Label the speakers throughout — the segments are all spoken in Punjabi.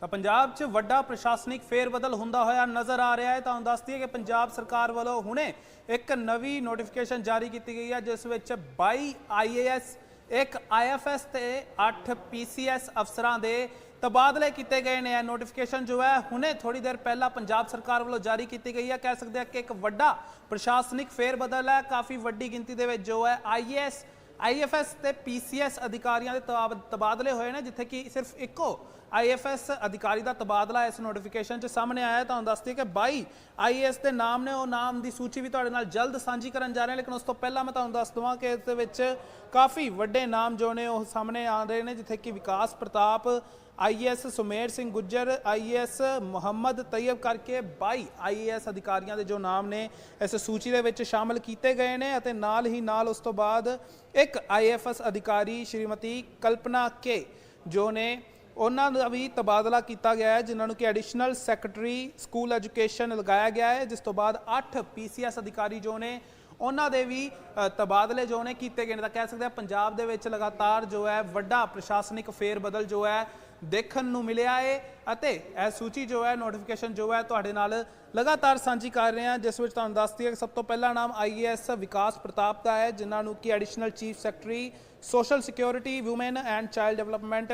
Speaker 1: ਤਾਂ ਪੰਜਾਬ 'ਚ ਵੱਡਾ ਪ੍ਰਸ਼ਾਸਨਿਕ ਫੇਰਬਦਲ ਹੁੰਦਾ ਹੋਇਆ ਨਜ਼ਰ ਆ ਰਿਹਾ ਹੈ। ਤਾਂ ਦੱਸ ਦਈਏ ਕਿ ਪੰਜਾਬ ਸਰਕਾਰ ਵੱਲੋਂ ਹੁਣੇ ਇੱਕ ਨਵੀਂ ਨੋਟੀਫਿਕੇਸ਼ਨ ਜਾਰੀ ਕੀਤੀ ਗਈ ਹੈ, ਜਿਸ ਵਿੱਚ 22 ਆਈਏਐਸ ਇੱਕ ਆਈਐਫਐਸ ਤੇ 8 ਪੀਸੀਐਸ ਅਫਸਰਾਂ ਦੇ ਤਬਾਦਲੇ ਕੀਤੇ ਗਏ ਨੇ। ਇਹ ਨੋਟੀਫਿਕੇਸ਼ਨ ਜੋ ਹੈ, ਹੁਣੇ ਥੋੜੀ ਦੇਰ ਪਹਿਲਾਂ ਪੰਜਾਬ ਸਰਕਾਰ ਵੱਲੋਂ ਜਾਰੀ ਕੀਤੀ ਗਈ ਹੈ। ਕਹਿ ਸਕਦੇ ਹਾਂ ਕਿ ਇੱਕ ਵੱਡਾ ਪ੍ਰਸ਼ਾਸਨਿਕ ਫੇਰਬਦਲ ਹੈ। ਕਾਫੀ ਵੱਡੀ ਗਿਣਤੀ ਦੇ ਵਿੱਚ ਜੋ ਹੈ ਆਈਏਐਸ ਆਈਐਫਐਸ ਤੇ ਪੀਸੀਐਸ ਅਧਿਕਾਰੀਆਂ ਦੇ ਤਬਾਦ- ਤਬਾਦਲੇ ਹੋਏ ਨੇ, ਜਿੱਥੇ ਕਿ ਸਿਰਫ ਇੱਕੋ ਆਈਐਫਐਸ ਅਧਿਕਾਰੀ ਦਾ ਤਬਾਦਲਾ ਇਸ ਨੋਟੀਫਿਕੇਸ਼ਨ 'ਚ ਸਾਹਮਣੇ ਆਇਆ ਤੁਹਾਨੂੰ ਦੱਸਦੀ ਕਿ 22 ਆਈਐਸ ਦੇ ਨਾਮ ਨੇ, ਉਹ ਨਾਮ ਦੀ ਸੂਚੀ ਵੀ ਤੁਹਾਡੇ ਨਾਲ ਜਲਦ ਸਾਂਝੀ ਕਰਨ ਜਾ ਰਹੇ ਹਾਂ ਲੇਕਿਨ ਉਸ ਤੋਂ ਪਹਿਲਾਂ ਮੈਂ ਤੁਹਾਨੂੰ ਦੱਸ ਦਵਾਂ ਕਿ ਇਸ ਦੇ ਵਿੱਚ ਕਾਫੀ ਵੱਡੇ ਨਾਮ ਜੋ ਨੇ, ਉਹ ਸਾਹਮਣੇ ਆ ਰਹੇ ਨੇ, ਜਿੱਥੇ ਕਿ ਵਿਕਾਸ ਪ੍ਰਤਾਪ ਆਈਐਸ ਸੁਮੇਰ ਸਿੰਘ ਗੁੱਜਰ ਆਈਐਸ ਮੁਹੰਮਦ ਤੈਯਬ ਕਰਕੇ 22 ਆਈਐਸ ਅਧਿਕਾਰੀਆਂ ਦੇ ਜੋ ਨਾਮ ਨੇ, ਇਸ ਸੂਚੀ ਦੇ ਵਿੱਚ ਸ਼ਾਮਲ ਕੀਤੇ ਗਏ ਨੇ ਅਤੇ ਨਾਲ ਹੀ ਨਾਲ ਉਸ ਤੋਂ ਬਾਅਦ ਇੱਕ ਆਈਐਫਐਸ ਅਧਿਕਾਰੀ ਸ਼੍ਰੀਮਤੀ ਕਲਪਨਾ ਕੇ, ਜੋ ਨੇ ਉਹਨਾਂ ਦਾ ਵੀ ਤਬਾਦਲਾ ਕੀਤਾ ਗਿਆ ਹੈ, ਜਿਨ੍ਹਾਂ ਨੂੰ ਕਿ ਐਡੀਸ਼ਨਲ ਸੈਕਟਰੀ ਸਕੂਲ ਐਜੂਕੇਸ਼ਨ ਲਗਾਇਆ ਗਿਆ ਹੈ, ਜਿਸ ਤੋਂ ਬਾਅਦ 8 ਪੀਸੀਐਸ ਅਧਿਕਾਰੀ ਜੋ ਨੇ, ਉਹਨਾਂ ਦੇ ਵੀ ਤਬਾਦਲੇ ਜੋ ਨੇ ਕੀਤੇ ਗਏ ਨੇ। ਤਾਂ ਕਹਿ ਸਕਦੇ ਆ ਪੰਜਾਬ ਦੇ ਵਿੱਚ ਲਗਾਤਾਰ ਜੋ ਹੈ ਵੱਡਾ ਪ੍ਰਸ਼ਾਸਨਿਕ ਫੇਰ ਬਦਲ ਜੋ ਹੈ ਦੇਖਣ ਨੂੰ ਮਿਲਿਆ ਹੈ ਅਤੇ ਇਹ ਸੂਚੀ ਜੋ ਹੈ ਨੋਟੀਫਿਕੇਸ਼ਨ ਜੋ ਹੈ, ਤੁਹਾਡੇ ਨਾਲ ਲਗਾਤਾਰ ਸਾਂਝੀ ਕਰ ਰਹੇ ਹਾਂ, ਜਿਸ ਵਿੱਚ ਤੁਹਾਨੂੰ ਦੱਸਦੀ ਹੈ ਕਿ ਸਭ ਤੋਂ ਪਹਿਲਾ ਨਾਮ ਆਈਏਐਸ ਵਿਕਾਸ ਪ੍ਰਤਾਪ ਦਾ ਹੈ, ਜਿਨ੍ਹਾਂ ਨੂੰ ਕਿ additional chief secretary social security women and child development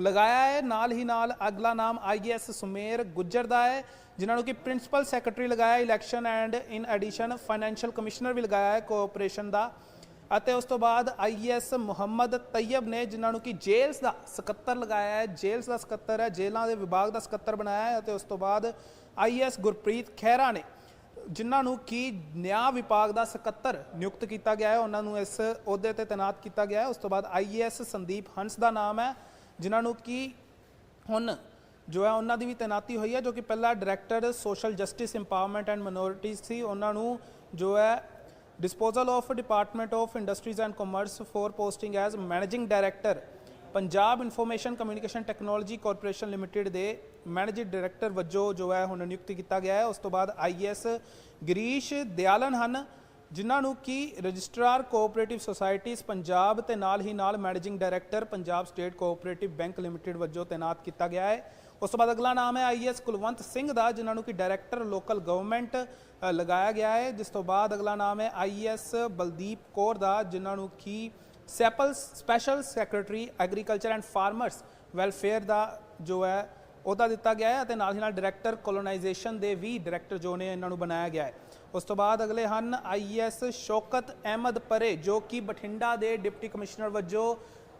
Speaker 1: ਲਗਾਇਆ ਹੈ। ਨਾਲ ਹੀ ਨਾਲ ਅਗਲਾ ਨਾਮ ਆਈਐਸ ਸੁਮੇਰ ਗੁੱਜਰ ਦਾ ਹੈ, ਜਿਨ੍ਹਾਂ ਨੂੰ ਕਿ ਪ੍ਰਿੰਸੀਪਲ ਸੈਕਟਰੀ ਲਗਾਇਆ election and in addition financial commissioner ਵੀ ਲਗਾਇਆ ਹੈ ਕੋਆਪਰੇਸ਼ਨ ਦਾ। ਅਤੇ ਉਸ ਤੋਂ ਬਾਅਦ ਆਈਐਸ ਮੁਹੰਮਦ ਤੈਯਬ ਨੇ ਜਿਨ੍ਹਾਂ ਨੂੰ ਕਿ ਜੇਲਸ ਦਾ ਸਕੱਤਰ ਲਗਾਇਆ ਹੈ ਜੇਲਸ ਦਾ ਸਕੱਤਰ ਹੈ, ਜੇਲ੍ਹਾਂ ਦੇ ਵਿਭਾਗ ਦਾ ਸਕੱਤਰ ਬਣਾਇਆ ਹੈ ਅਤੇ ਉਸ ਤੋਂ ਬਾਅਦ ਆਈਐਸ ਗੁਰਪ੍ਰੀਤ ਖਹਿਰਾ ਨੇ ਜਿਨ੍ਹਾਂ ਨੂੰ ਕਿ ਨਿਆਂ ਵਿਭਾਗ ਦਾ ਸਕੱਤਰ ਨਿਯੁਕਤ ਕੀਤਾ ਗਿਆ ਹੈ, ਉਹਨਾਂ ਨੂੰ ਇਸ ਅਹੁਦੇ ਤੇ ਤਾਇਨਾਤ ਕੀਤਾ ਗਿਆ ਹੈ। ਉਸ ਤੋਂ ਬਾਅਦ ਆਈਐਸ ਸੰਦੀਪ ਹੰਸ ਦਾ ਨਾਮ ਹੈ, ਜਿਨ੍ਹਾਂ ਨੂੰ ਕਿ ਹੁਣ ਜੋ ਹੈ ਉਹਨਾਂ ਦੀ ਵੀ ਤਾਇਨਾਤੀ ਹੋਈ ਹੈ, ਜੋ ਕਿ ਪਹਿਲਾਂ director social justice, empowerment and minorities ਸੀ, ਉਹਨਾਂ ਨੂੰ ਜੋ ਹੈ disposal of department of industries and commerce for posting as managing director Punjab information communication technology corporation limited ਦੇ ਮੈਨੇਜਿੰਗ ਡਾਇਰੈਕਟਰ ਵਜੋਂ ਜੋ ਹੈ ਹੁਣ ਨਿਯੁਕਤ ਕੀਤਾ ਗਿਆ ਹੈ। ਉਸ ਤੋਂ ਬਾਅਦ ਆਈਐਸ ਗਰੀਸ਼ ਦਿਆਲਨ ਹਨ, ਜਿਨ੍ਹਾਂ ਨੂੰ ਕਿ ਰਜਿਸਟਰਾਰ ਕੋਆਪਰੇਟਿਵ ਸੁਸਾਇਟੀਜ਼ ਪੰਜਾਬ ਤੇ ਨਾਲ ਹੀ ਨਾਲ managing director Punjab state cooperative bank limited ਵਜੋਂ ਤਾਇਨਾਤ ਕੀਤਾ ਗਿਆ ਹੈ। ਉਸ ਤੋਂ ਬਾਅਦ ਅਗਲਾ ਨਾਮ ਹੈ ਆਈਐਸ ਕੁਲਵੰਤ ਸਿੰਘ ਦਾ, ਜਿਨ੍ਹਾਂ ਨੂੰ ਕਿ ਡਾਇਰੈਕਟਰ ਲੋਕਲ ਗਵਰਨਮੈਂਟ ਲਗਾਇਆ ਗਿਆ ਹੈ। ਜਿਸ ਤੋਂ ਬਾਅਦ ਅਗਲਾ ਨਾਮ ਹੈ ਆਈਐਸ ਬਲਦੀਪ ਕੌਰ ਦਾ, ਜਿਨ੍ਹਾਂ ਨੂੰ ਕਿ ਸੈਪਲ special secretary, agriculture and farmers welfare ਦਾ ਜੋ ਹੈ, ਉਹਦਾ ਦਿੱਤਾ ਗਿਆ ਹੈ ਅਤੇ ਨਾਲ ਹੀ ਨਾਲ ਡਾਇਰੈਕਟਰ ਕੋਲੋਨਾਈਜੇਸ਼ਨ ਦੇ ਵੀ ਡਾਇਰੈਕਟਰ ਜੋ ਨੇ, ਇਹਨਾਂ ਨੂੰ ਬਣਾਇਆ ਗਿਆ ਹੈ। ਉਸ ਤੋਂ ਬਾਅਦ ਅਗਲੇ ਹਨ ਆਈਐਸ ਸ਼ੌਕਤ ਅਹਿਮਦ ਪਰੇ, ਜੋ ਕਿ ਬਠਿੰਡਾ ਦੇ ਡਿਪਟੀ ਕਮਿਸ਼ਨਰ ਵਜੋਂ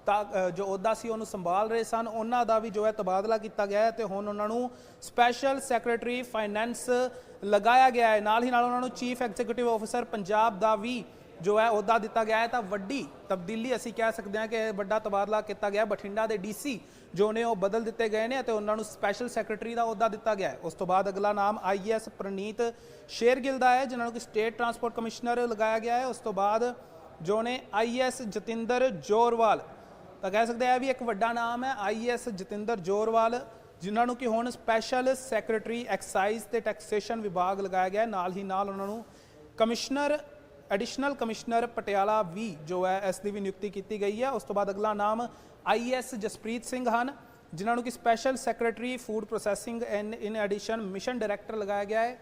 Speaker 1: ਤਾਂ ਜੋ ਅਹੁਦਾ ਸੀ, ਉਹਨੂੰ ਸੰਭਾਲ ਰਹੇ ਸਨ। ਉਹਨਾਂ ਦਾ ਵੀ ਜੋ ਹੈ ਤਬਾਦਲਾ ਕੀਤਾ ਗਿਆ ਹੈ ਤੇ ਹੁਣ ਉਹਨਾਂ ਨੂੰ ਸਪੈਸ਼ਲ ਸੈਕਟਰੀ ਫਾਈਨੈਂਸ ਲਗਾਇਆ ਗਿਆ ਹੈ। ਨਾਲ ਹੀ ਨਾਲ ਉਹਨਾਂ ਨੂੰ ਚੀਫ ਐਗਜ਼ੀਕਿਊਟਿਵ ਆਫੀਸਰ ਪੰਜਾਬ ਦਾ ਵੀ ਜੋ ਹੈ ਅਹੁਦਾ ਦਿੱਤਾ ਗਿਆ ਹੈ। ਤਾਂ ਵੱਡੀ ਤਬਦੀਲੀ ਅਸੀਂ ਕਹਿ ਸਕਦੇ ਹਾਂ ਕਿ ਵੱਡਾ ਤਬਾਦਲਾ ਕੀਤਾ ਗਿਆ। ਬਠਿੰਡਾ ਦੇ ਡੀਸੀ ਜੋ ਨੇ ਉਹ ਬਦਲ ਦਿੱਤੇ ਗਏ ਨੇ ਅਤੇ ਉਹਨਾਂ ਨੂੰ ਸਪੈਸ਼ਲ ਸੈਕਟਰੀ ਦਾ ਅਹੁਦਾ ਦਿੱਤਾ ਗਿਆ ਹੈ। ਉਸ ਤੋਂ ਬਾਅਦ ਅਗਲਾ ਨਾਮ ਆਈਐਸ ਪ੍ਰਨੀਤ ਸ਼ੇਰਗਿੱਲ ਦਾ ਹੈ, ਜਿਨ੍ਹਾਂ ਨੂੰ ਕਿ ਸਟੇਟ ਟਰਾਂਸਪੋਰਟ ਕਮਿਸ਼ਨਰ ਲਗਾਇਆ ਗਿਆ ਹੈ। ਉਸ ਤੋਂ ਬਾਅਦ ਜੋ ਨੇ ਆਈਐਸ ਜਤਿੰਦਰ ਜੋਰਵਾਲ ਤਾਂ ਕਹਿ ਸਕਦੇ ਆ ਵੀ ਇੱਕ ਵੱਡਾ ਨਾਮ ਹੈ ਆਈਐਸ ਜਤਿੰਦਰ ਜੋਰਵਾਲ, ਜਿਨ੍ਹਾਂ ਨੂੰ ਕਿ ਹੁਣ ਸਪੈਸ਼ਲ ਸੈਕਟਰੀ ਐਕਸਾਈਜ਼ ਤੇ ਟੈਕਸੇਸ਼ਨ ਵਿਭਾਗ ਲਗਾਇਆ ਗਿਆ ਨਾਲ ਹੀ ਨਾਲ ਉਹਨਾਂ ਨੂੰ ਕਮਿਸ਼ਨਰ, ਐਡੀਸ਼ਨਲ ਕਮਿਸ਼ਨਰ ਪਟਿਆਲਾ ਵੀ ਜੋ ਹੈ, ਇਸ ਦੀ ਵੀ ਨਿਯੁਕਤੀ ਕੀਤੀ ਗਈ ਹੈ। ਉਸ ਤੋਂ ਬਾਅਦ ਅਗਲਾ ਨਾਮ ਆਈਐਸ ਜਸਪ੍ਰੀਤ ਸਿੰਘ ਹਨ, ਜਿਨ੍ਹਾਂ ਨੂੰ ਕਿ special secretary food processing and in addition mission director ਲਗਾਇਆ ਗਿਆ ਹੈ।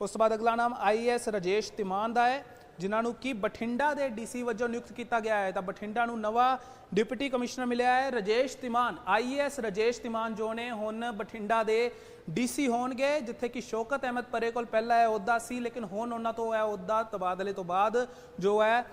Speaker 1: ਉਸ ਤੋਂ ਬਾਅਦ ਅਗਲਾ ਨਾਮ ਆਈਐਸ ਰਾਜੇਸ਼ ਤਿਮਾਨ ਦਾ ਹੈ। ਜਿਨ੍ਹਾਂ ਨੂੰ ਕਿ ਬਠਿੰਡਾ ਦੇ ਡੀਸੀ ਵਜੋਂ ਨਿਯੁਕਤ ਕੀਤਾ ਗਿਆ ਹੈ। ਤਾਂ ਬਠਿੰਡਾ ਨੂੰ ਨਵਾਂ ਡਿਪਟੀ ਕਮਿਸ਼ਨਰ ਮਿਲਿਆ ਹੈ, ਰਾਜੇਸ਼ ਤਿਮਾਨ। ਆਈਐਸ ਰਾਜੇਸ਼ ਤਿਮਾਨ ਜੋ ਨੇ ਹੁਣ ਬਠਿੰਡਾ ਦੇ ਡੀਸੀ ਹੋਣਗੇ, ਜਿੱਥੇ ਕਿ ਸ਼ੌਕਤ ਅਹਿਮਦ ਪਰੇ ਕੋਲ ਪਹਿਲਾਂ ਹੈ ਅਹੁਦਾ ਸੀ, ਲੇਕਿਨ ਹੁਣ ਉਹਨਾਂ ਤੋਂ ਹੈ ਅਹੁਦਾ ਤਬਾਦਲੇ ਤੋਂ ਬਾਅਦ ਜੋ ਹੈ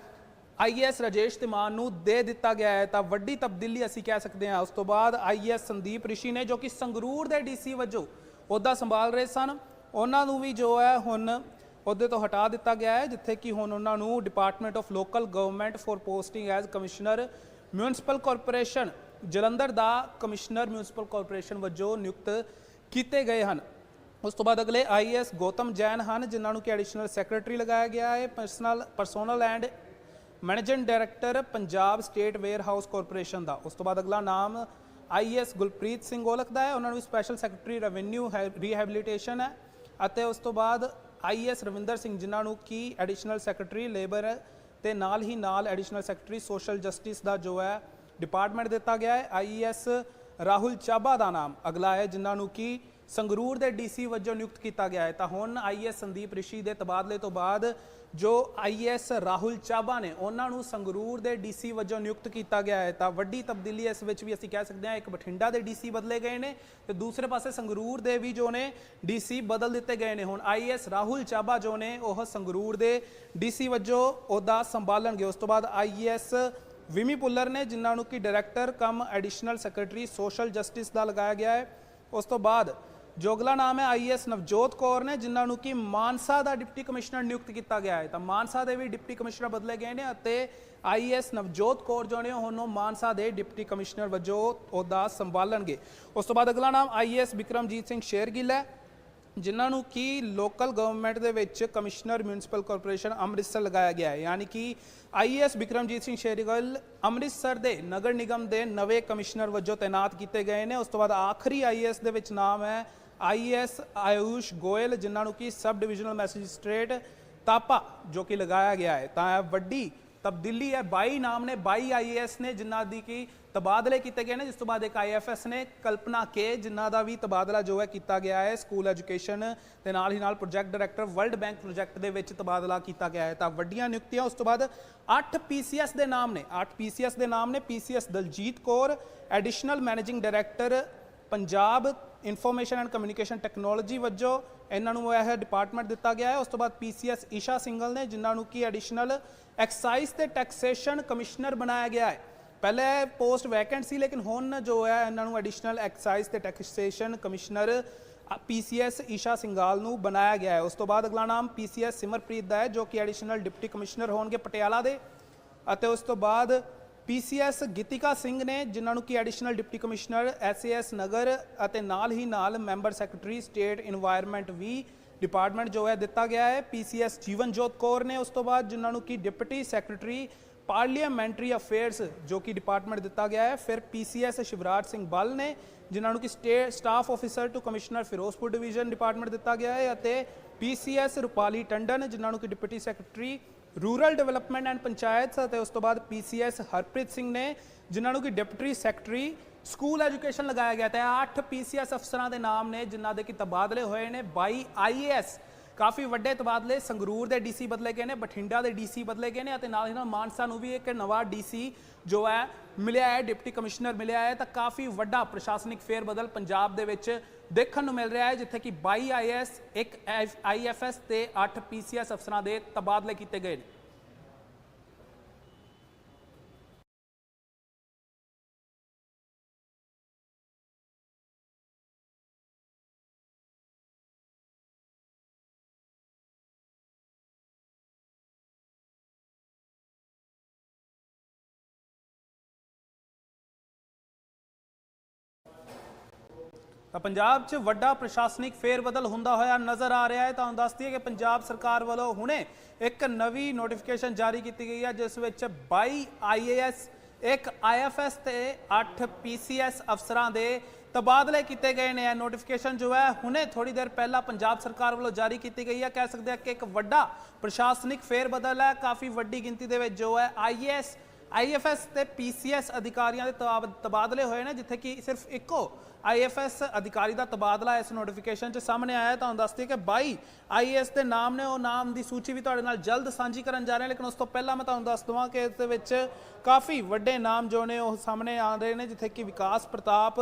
Speaker 1: ਆਈਐਸ ਰਾਜੇਸ਼ ਤਿਮਾਨ ਨੂੰ ਦੇ ਦਿੱਤਾ ਗਿਆ ਹੈ। ਤਾਂ ਵੱਡੀ ਤਬਦੀਲੀ ਅਸੀਂ ਕਹਿ ਸਕਦੇ ਹਾਂ, ਉਸ ਤੋਂ ਬਾਅਦ ਆਈਐਸ ਸੰਦੀਪ ਰਿਸ਼ੀ ਨੇ ਜੋ ਕਿ ਸੰਗਰੂਰ ਦੇ ਡੀਸੀ ਵਜੋਂ ਅਹੁਦਾ ਸੰਭਾਲ ਰਹੇ ਸਨ। ਉਹਨਾਂ ਨੂੰ ਵੀ ਜੋ ਹੈ ਹੁਣ ਅਹੁਦੇ ਤੋਂ ਹਟਾ ਦਿੱਤਾ ਗਿਆ ਹੈ, ਜਿੱਥੇ ਕਿ ਹੁਣ ਉਹਨਾਂ ਨੂੰ department of local government for posting as commissioner municipal corporation Jalandhar the commissioner municipal corporation ਵਜੋਂ ਨਿਯੁਕਤ ਕੀਤੇ ਗਏ ਹਨ। ਉਸ ਤੋਂ ਬਾਅਦ ਅਗਲੇ ਆਈਐਸ ਗੌਤਮ ਜੈਨ ਹਨ, ਜਿਨ੍ਹਾਂ ਨੂੰ ਕਿ ਐਡੀਸ਼ਨਲ ਸੈਕਟਰੀ ਲਗਾਇਆ ਗਿਆ ਹੈ। Personal personnel and managing director Punjab state warehouse corporation ਦਾ। ਉਸ ਤੋਂ ਬਾਅਦ ਅਗਲਾ ਨਾਮ ਆਈਐਸ ਗੁਲਪ੍ਰੀਤ ਸਿੰਘ ਔਲਖ ਦਾ ਹੈ। ਉਹਨਾਂ ਨੂੰ ਸਪੈਸ਼ਲ ਸੈਕਟਰੀ ਰੈਵਨਿਊ ਰੀਹੈਬਿਲਿਟੇਸ਼ਨ ਹੈ। ਅਤੇ ਉਸ ਤੋਂ ਬਾਅਦ ਆਈਐਸ ਰਵਿੰਦਰ ਸਿੰਘ ਜਿਨ੍ਹਾਂ ਨੂੰ ਕੀ ਐਡੀਸ਼ਨਲ ਸੈਕਟਰੀ ਲੇਬਰ ਤੇ ਨਾਲ ਹੀ ਨਾਲ ਐਡੀਸ਼ਨਲ ਸੈਕਟਰੀ ਸੋਸ਼ਲ ਜਸਟਿਸ ਦਾ ਜੋ ਹੈ ਡਿਪਾਰਟਮੈਂਟ ਦਿੱਤਾ ਗਿਆ ਹੈ। ਆਈਐਸ ਰਾਹੁਲ ਚਾਬਾ ਦਾ ਨਾਮ ਅਗਲਾ ਹੈ, ਜਿਨ੍ਹਾਂ ਨੂੰ ਕਿ ਸੰਗਰੂਰ ਦੇ ਡੀਸੀ ਵਜੋਂ ਨਿਯੁਕਤ ਕੀਤਾ ਗਿਆ ਹੈ। ਤਾਂ ਹੁਣ ਆਈਐਸ ਸੰਦੀਪ ਰਿਸ਼ੀ ਦੇ ਤਬਾਦਲੇ ਤੋਂ ਬਾਅਦ ਜੋ ਆਈਐਸ ਰਾਹੁਲ ਚਾਬਾ ਨੇ ਉਹਨਾਂ ਨੂੰ ਸੰਗਰੂਰ ਦੇ ਡੀਸੀ ਵਜੋਂ ਨਿਯੁਕਤ ਕੀਤਾ ਗਿਆ ਹੈ, ਤਾਂ ਵੱਡੀ ਤਬਦੀਲੀ ਇਸ ਵਿੱਚ ਵੀ ਅਸੀਂ ਕਹਿ ਸਕਦੇ ਹਾਂ, ਇੱਕ ਬਠਿੰਡਾ ਦੇ ਡੀਸੀ ਬਦਲੇ ਗਏ ਨੇ ਤੇ ਦੂਸਰੇ ਪਾਸੇ ਸੰਗਰੂਰ ਦੇ ਵੀ ਜੋ ਨੇ ਡੀਸੀ ਬਦਲ ਦਿੱਤੇ ਗਏ ਨੇ। ਹੁਣ ਆਈਐਸ ਰਾਹੁਲ ਚਾਬਾ ਜੋ ਨੇ, ਉਹ ਸੰਗਰੂਰ ਦੇ ਡੀਸੀ ਵਜੋਂ ਉਹਦਾ ਸੰਭਾਲਣਗੇ। ਉਸ ਤੋਂ ਬਾਅਦ ਆਈਐਸ ਵਿਮੀ ਪੁੱਲਰ ਨੇ, ਜਿਨ੍ਹਾਂ ਨੂੰ ਕਿ director, cum additional secretary, social justice ਦਾ ਲਗਾਇਆ ਗਿਆ ਹੈ। ਉਸ ਤੋਂ ਬਾਅਦ ਜੋ ਅਗਲਾ ਨਾਮ ਹੈ ਆਈਐਸ ਨਵਜੋਤ ਕੌਰ ਨੇ, ਜਿਨ੍ਹਾਂ ਨੂੰ ਕਿ ਮਾਨਸਾ ਦਾ ਡਿਪਟੀ ਕਮਿਸ਼ਨਰ ਨਿਯੁਕਤ ਕੀਤਾ ਗਿਆ ਹੈ। ਤਾਂ ਮਾਨਸਾ ਦੇ ਵੀ ਡਿਪਟੀ ਕਮਿਸ਼ਨਰ ਬਦਲੇ ਗਏ ਨੇ ਅਤੇ ਆਈਐਸ ਨਵਜੋਤ ਕੌਰ ਜੋ ਨੇ ਹੁਣ ਮਾਨਸਾ ਦੇ ਡਿਪਟੀ ਕਮਿਸ਼ਨਰ ਵਜੋਂ ਅਹੁਦਾ ਸੰਭਾਲਣਗੇ। ਉਸ ਤੋਂ ਬਾਅਦ ਅਗਲਾ ਨਾਮ ਆਈਐਸ ਵਿਕਰਮਜੀਤ ਸਿੰਘ ਸ਼ੇਰਗਿੱਲ ਹੈ, ਜਿਨ੍ਹਾਂ ਨੂੰ ਕਿ ਲੋਕਲ ਗਵਰਨਮੈਂਟ ਦੇ ਵਿੱਚ ਕਮਿਸ਼ਨਰ ਮਿਊਨਿਸਪਲ ਕਾਰਪੋਰੇਸ਼ਨ ਅੰਮ੍ਰਿਤਸਰ ਲਗਾਇਆ ਗਿਆ ਹੈ। ਯਾਨੀ ਕਿ ਆਈਐਸ ਵਿਕਰਮਜੀਤ ਸਿੰਘ ਸ਼ੇਰਗਿੱਲ ਅੰਮ੍ਰਿਤਸਰ ਦੇ ਨਗਰ ਨਿਗਮ ਦੇ ਨਵੇਂ ਕਮਿਸ਼ਨਰ ਵਜੋਂ ਤਾਇਨਾਤ ਕੀਤੇ ਗਏ ਨੇ। ਉਸ ਤੋਂ ਬਾਅਦ ਆਖਰੀ ਆਈਐਸ ਦੇ ਵਿੱਚ ਨਾਮ ਹੈ ਆਈਐਸ ਆਯੂਸ਼ ਗੋਇਲ, ਜਿਨ੍ਹਾਂ ਨੂੰ ਕਿ ਸਬ ਡਿਵੀਜ਼ਨਲ ਮੈਜਿਸਟ੍ਰੇਟ ਤਾਪਾ, ਜੋ ਕਿ ਲਗਾਇਆ ਗਿਆ ਹੈ। ਤਾਂ ਇਹ ਵੱਡੀ ਤਬਦੀਲੀ ਹੈ। 22 ਨਾਮ ਨੇ 22 ਆਈਏਐਸ ਨੇ, ਜਿਨ੍ਹਾਂ ਦੀ ਕਿ ਤਬਾਦਲੇ ਕੀਤੇ ਗਏ ਨੇ, ਜਿਸ ਤੋਂ ਬਾਅਦ ਇੱਕ ਆਈਐਫਐਸ ਨੇ, ਕਲਪਨਾ ਕੇ, ਜਿਨ੍ਹਾਂ ਦਾ ਵੀ ਤਬਾਦਲਾ ਜੋ ਹੈ ਕੀਤਾ ਗਿਆ ਹੈ। ਸਕੂਲ ਐਜੂਕੇਸ਼ਨ ਦੇ ਨਾਲ ਹੀ ਨਾਲ project director, world bank project ਦੇ ਵਿੱਚ ਤਬਾਦਲਾ ਕੀਤਾ ਗਿਆ ਹੈ। ਤਾਂ ਵੱਡੀਆਂ ਨਿਯੁਕਤੀਆਂ, ਉਸ ਤੋਂ ਬਾਅਦ 8 ਪੀਸੀਐਸ ਦੇ ਨਾਮ ਨੇ 8 ਪੀਸੀਐਸ ਦੇ ਨਾਮ ਨੇ PCS Daljit Kaur, additional managing director, Punjab information and communication technology ਵਜੋਂ ਇਹਨਾਂ ਨੂੰ ਇਹ ਡਿਪਾਰਟਮੈਂਟ ਦਿੱਤਾ ਗਿਆ ਹੈ। ਉਸ ਤੋਂ ਬਾਅਦ ਪੀਸੀਐਸ ਈਸ਼ਾ ਸਿੰਗਲ ਨੇ, ਜਿਨ੍ਹਾਂ ਨੂੰ ਕੀ ਐਡੀਸ਼ਨਲ ਐਕਸਾਈਜ਼ ਤੇ ਟੈਕਸੇਸ਼ਨ ਕਮਿਸ਼ਨਰ ਬਣਾਇਆ ਗਿਆ ਹੈ। ਪਹਿਲੇ ਪੋਸਟ ਵੈਕੈਂਟ ਸੀ, ਲੇਕਿਨ ਹੁਣ ਜੋ ਹੈ ਇਹਨਾਂ ਨੂੰ ਐਡੀਸ਼ਨਲ ਐਕਸਾਈਜ਼ ਤੇ taxation commissioner PCS Isha Singal ਨੂੰ ਬਣਾਇਆ ਗਿਆ ਹੈ। ਉਸ ਤੋਂ ਬਾਅਦ ਅਗਲਾ ਨਾਮ ਪੀਸੀਐਸ ਸਿਮਰਪ੍ਰੀਤ ਦਾ ਹੈ, ਜੋ ਕਿ ਐਡੀਸ਼ਨਲ ਡਿਪਟੀ ਕਮਿਸ਼ਨਰ ਹੋਣਗੇ ਪਟਿਆਲਾ ਦੇ। ਅਤੇ ਉਸ ਤੋਂ ਬਾਅਦ ਪੀਸੀਐਸ ਗੀਤਿਕਾ ਸਿੰਘ ਨੇ, ਜਿਨ੍ਹਾਂ ਨੂੰ ਕਿ additional deputy commissioner, SAS Nagar ਅਤੇ ਨਾਲ ਹੀ ਨਾਲ ਮੈਂਬਰ ਸੈਕਟਰੀ, ਸਟੇਟ এনवायरमेंट ਵੀ ਡਿਪਾਰਟਮੈਂਟ ਜੋ ਹੈ ਦਿੱਤਾ ਗਿਆ ਹੈ। ਪੀਸੀਐਸ ਜੀਵਨਜੋਤ ਕੌਰ ਨੇ ਉਸ ਤੋਂ ਬਾਅਦ ਜਿਨ੍ਹਾਂ ਨੂੰ ਕਿ ਡਿਪਟੀ ਸੈਕਟਰੀ, ਪਾਰਲੀਮੈਂਟਰੀ ਅਫੇਅਰਸ ਜੋ ਕਿ ਡਿਪਾਰਟਮੈਂਟ ਦਿੱਤਾ ਗਿਆ ਹੈ। ਫਿਰ ਪੀਸੀਐਸ ਸ਼ਿਵਰਾਜ ਸਿੰਘ ਬੱਲ ਨੇ, ਜਿਨ੍ਹਾਂ ਨੂੰ ਕਿ state staff officer to commissioner Ferozepur division department ਦਿੱਤਾ ਗਿਆ ਹੈ ਅਤੇ ਪੀਸੀਐਸ ਰੁਪਾਲੀ ਟੰਡਨ, ਜਿਨ੍ਹਾਂ ਨੂੰ ਕਿ deputy secretary rural development and panchayat ਅਤੇ ਉਸ ਤੋਂ ਬਾਅਦ ਪੀਸੀਐਸ ਹਰਪ੍ਰੀਤ ਸਿੰਘ ਨੇ, ਜਿਨ੍ਹਾਂ ਨੂੰ ਕਿ ਡਿਪਟੀ ਸੈਕਟਰੀ, ਸਕੂਲ ਐਜੂਕੇਸ਼ਨ ਲਗਾਇਆ ਗਿਆ ਤੇ 8 ਪੀਸੀਐਸ ਅਫਸਰਾਂ ਦੇ ਨਾਮ ਨੇ, ਜਿਨ੍ਹਾਂ ਦੇ ਕਿ ਤਬਾਦਲੇ ਹੋਏ ਨੇ। 22 ਆਈਏਐਸ ਕਾਫੀ ਵੱਡੇ ਤਬਾਦਲੇ, ਸੰਗਰੂਰ ਦੇ ਡੀਸੀ ਬਦਲੇ ਗਏ ਨੇ, ਬਠਿੰਡਾ ਦੇ ਡੀਸੀ ਬਦਲੇ ਗਏ ਨੇ ਅਤੇ ਨਾਲ ਹੀ ਨਾਲ ਮਾਨਸਾ ਨੂੰ ਵੀ ਇੱਕ ਨਵਾਂ ਡੀਸੀ ਜੋ ਹੈ, ਮਿਲਿਆ ਹੈ, ਡਿਪਟੀ ਕਮਿਸ਼ਨਰ ਮਿਲਿਆ ਹੈ। ਤਾਂ ਕਾਫੀ ਵੱਡਾ ਪ੍ਰਸ਼ਾਸਨਿਕ ਫੇਰ ਬਦਲ ਪੰਜਾਬ ਦੇ ਵਿੱਚ ਦੇਖਣ ਨੂੰ ਮਿਲ ਰਿਹਾ ਹੈ ਜਿੱਥੇ ਕਿ 22 ਆਈਐਸ ਇੱਕ ਆਈਐਫਐਸ ਤੇ 8 ਪੀਸੀਐਸ ਅਫਸਰਾਂ ਦੇ ਤਬਾਦਲੇ ਕੀਤੇ ਗਏ ਨੇ। ਤਾਂ ਪੰਜਾਬ 'ਚ ਵੱਡਾ ਪ੍ਰਸ਼ਾਸਨਿਕ ਫੇਰਬਦਲ ਹੁੰਦਾ ਹੋਇਆ ਨਜ਼ਰ ਆ ਰਿਹਾ ਹੈ। ਤਾਂ ਦੱਸਦੀ ਹੈ ਕਿ ਪੰਜਾਬ ਸਰਕਾਰ ਵੱਲੋਂ ਹੁਣੇ ਇੱਕ ਨਵੀਂ ਨੋਟੀਫਿਕੇਸ਼ਨ ਜਾਰੀ ਕੀਤੀ ਗਈ ਹੈ, ਜਿਸ ਵਿੱਚ 22 ਆਈਏਐਸ ਇੱਕ ਆਈਐਫਐਸ ਤੇ 8 ਪੀਸੀਐਸ ਅਫਸਰਾਂ ਦੇ ਤਬਾਦਲੇ ਕੀਤੇ ਗਏ ਨੇ। ਇਹ ਨੋਟੀਫਿਕੇਸ਼ਨ ਜੋ ਹੈ, ਹੁਣੇ ਥੋੜੀ ਦੇਰ ਪਹਿਲਾਂ ਪੰਜਾਬ ਸਰਕਾਰ ਵੱਲੋਂ ਜਾਰੀ ਕੀਤੀ ਗਈ ਹੈ। ਕਹਿ ਸਕਦੇ ਹਾਂ ਕਿ ਇੱਕ ਵੱਡਾ ਪ੍ਰਸ਼ਾਸਨਿਕ ਫੇਰਬਦਲ ਹੈ। ਕਾਫੀ ਵੱਡੀ ਗਿਣਤੀ ਦੇ ਵਿੱਚ ਜੋ ਹੈ ਆਈਏਐਸ ਆਈਐਫਐਸ ਤੇ ਪੀਸੀਐਸ ਅਧਿਕਾਰੀਆਂ ਦੇ ਤਬਾਦ- ਤਬਾਦਲੇ ਹੋਏ ਨੇ, ਜਿੱਥੇ ਕਿ ਸਿਰਫ ਇੱਕੋ ਆਈਐਫਐਸ ਅਧਿਕਾਰੀ ਦਾ ਤਬਾਦਲਾ ਇਸ ਨੋਟੀਫਿਕੇਸ਼ਨ 'ਚ ਸਾਹਮਣੇ ਆਇਆ ਤੁਹਾਨੂੰ ਦੱਸਦੀ ਕਿ 22 ਆਈਐਸ ਦੇ ਨਾਮ ਨੇ, ਉਹ ਨਾਮ ਦੀ ਸੂਚੀ ਵੀ ਤੁਹਾਡੇ ਨਾਲ ਜਲਦ ਸਾਂਝੀ ਕਰਨ ਜਾ ਰਹੇ ਹਾਂ ਲੇਕਿਨ ਉਸ ਤੋਂ ਪਹਿਲਾਂ ਮੈਂ ਤੁਹਾਨੂੰ ਦੱਸ ਦਵਾਂ ਕਿ ਇਸ ਦੇ ਵਿੱਚ ਕਾਫੀ ਵੱਡੇ ਨਾਮ ਜੋ ਨੇ, ਉਹ ਸਾਹਮਣੇ ਆ ਰਹੇ ਨੇ, ਜਿੱਥੇ ਕਿ ਵਿਕਾਸ ਪ੍ਰਤਾਪ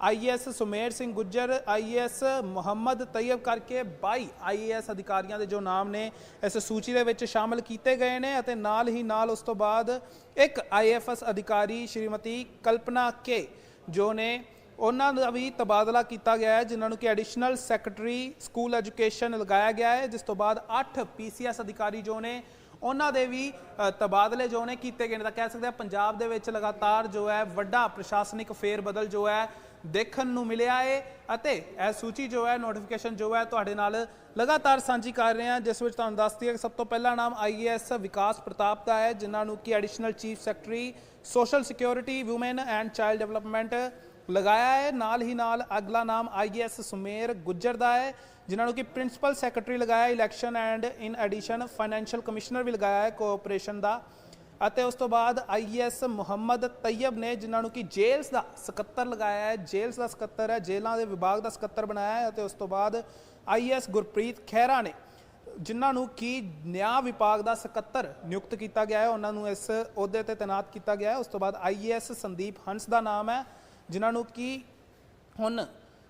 Speaker 1: ਆਈਐਸ ਸੁਮੇਰ ਸਿੰਘ ਗੁੱਜਰ ਆਈਐਸ ਮੁਹੰਮਦ ਤੈਯਬ ਕਰਕੇ 22 ਆਈਐਸ ਅਧਿਕਾਰੀਆਂ ਦੇ ਜੋ ਨਾਮ ਨੇ, ਇਸ ਸੂਚੀ ਦੇ ਵਿੱਚ ਸ਼ਾਮਲ ਕੀਤੇ ਗਏ ਨੇ ਅਤੇ ਨਾਲ ਹੀ ਨਾਲ ਉਸ ਤੋਂ ਬਾਅਦ ਇੱਕ ਆਈਐਫਐਸ ਅਧਿਕਾਰੀ ਸ਼੍ਰੀਮਤੀ ਕਲਪਨਾ ਕੇ ਜੋ ਨੇ ਉਹਨਾਂ ਦਾ ਵੀ ਤਬਾਦਲਾ ਕੀਤਾ ਗਿਆ ਹੈ, ਜਿਨ੍ਹਾਂ ਨੂੰ ਕਿ ਐਡੀਸ਼ਨਲ ਸੈਕਟਰੀ ਸਕੂਲ ਐਜੂਕੇਸ਼ਨ ਲਗਾਇਆ ਗਿਆ ਹੈ, ਜਿਸ ਤੋਂ ਬਾਅਦ 8 ਪੀਸੀਐਸ ਅਧਿਕਾਰੀ ਜੋ ਨੇ, ਉਹਨਾਂ ਦੇ ਵੀ ਤਬਾਦਲੇ ਜੋ ਨੇ ਕੀਤੇ ਗਏ ਨੇ। ਤਾਂ ਕਹਿ ਸਕਦੇ ਆ ਪੰਜਾਬ ਦੇ ਵਿੱਚ ਲਗਾਤਾਰ ਜੋ ਹੈ, ਵੱਡਾ ਪ੍ਰਸ਼ਾਸਨਿਕ ਫੇਰ ਬਦਲ ਜੋ ਹੈ, ਦੇਖਣ ਨੂੰ ਮਿਲਿਆ ਹੈ ਅਤੇ ਇਹ ਸੂਚੀ ਜੋ ਹੈ ਨੋਟੀਫਿਕੇਸ਼ਨ ਜੋ ਹੈ, ਤੁਹਾਡੇ ਨਾਲ ਲਗਾਤਾਰ ਸਾਂਝੀ ਕਰ ਰਹੇ ਹਾਂ, ਜਿਸ ਵਿੱਚ ਤੁਹਾਨੂੰ ਦੱਸਦੀ ਹੈ ਕਿ ਸਭ ਤੋਂ ਪਹਿਲਾ ਨਾਮ ਆਈਏਐਸ ਵਿਕਾਸ ਪ੍ਰਤਾਪ ਦਾ ਹੈ, ਜਿਨ੍ਹਾਂ ਨੂੰ ਕਿ additional chief secretary social security women and child development ਲਗਾਇਆ ਹੈ। ਨਾਲ ਹੀ ਨਾਲ ਅਗਲਾ ਨਾਮ ਆਈਐਸ ਸੁਮੇਰ ਗੁੱਜਰ ਦਾ ਹੈ, ਜਿਨ੍ਹਾਂ ਨੂੰ ਕਿ ਪ੍ਰਿੰਸੀਪਲ ਸੈਕਟਰੀ ਲਗਾਇਆ, election and in addition financial commissioner ਵੀ ਲਗਾਇਆ ਹੈ ਕੋਆਪਰੇਸ਼ਨ ਦਾ। ਅਤੇ ਉਸ ਤੋਂ ਬਾਅਦ ਆਈਐਸ ਮੁਹੰਮਦ ਤੈਯਬ ਨੇ, ਜਿਨ੍ਹਾਂ ਨੂੰ ਕਿ ਜੇਲਸ ਦਾ ਸਕੱਤਰ ਲਗਾਇਆ ਹੈ। ਜੇਲਸ ਦਾ ਸਕੱਤਰ ਹੈ, ਜੇਲ੍ਹਾਂ ਦੇ ਵਿਭਾਗ ਦਾ ਸਕੱਤਰ ਬਣਾਇਆ ਹੈ ਅਤੇ ਉਸ ਤੋਂ ਬਾਅਦ ਆਈਐਸ ਗੁਰਪ੍ਰੀਤ ਖਹਿਰਾ ਨੇ, ਜਿਨ੍ਹਾਂ ਨੂੰ ਕਿ ਨਿਆਂ ਵਿਭਾਗ ਦਾ ਸਕੱਤਰ ਨਿਯੁਕਤ ਕੀਤਾ ਗਿਆ ਹੈ। ਉਹਨਾਂ ਨੂੰ ਇਸ ਅਹੁਦੇ ਤੇ ਤਾਇਨਾਤ ਕੀਤਾ ਗਿਆ ਹੈ। ਉਸ ਤੋਂ ਬਾਅਦ ਆਈਐਸ ਸੰਦੀਪ ਹੰਸ ਦਾ ਨਾਮ ਹੈ। ਜਿਨ੍ਹਾਂ ਨੂੰ ਕਿ ਹੁਣ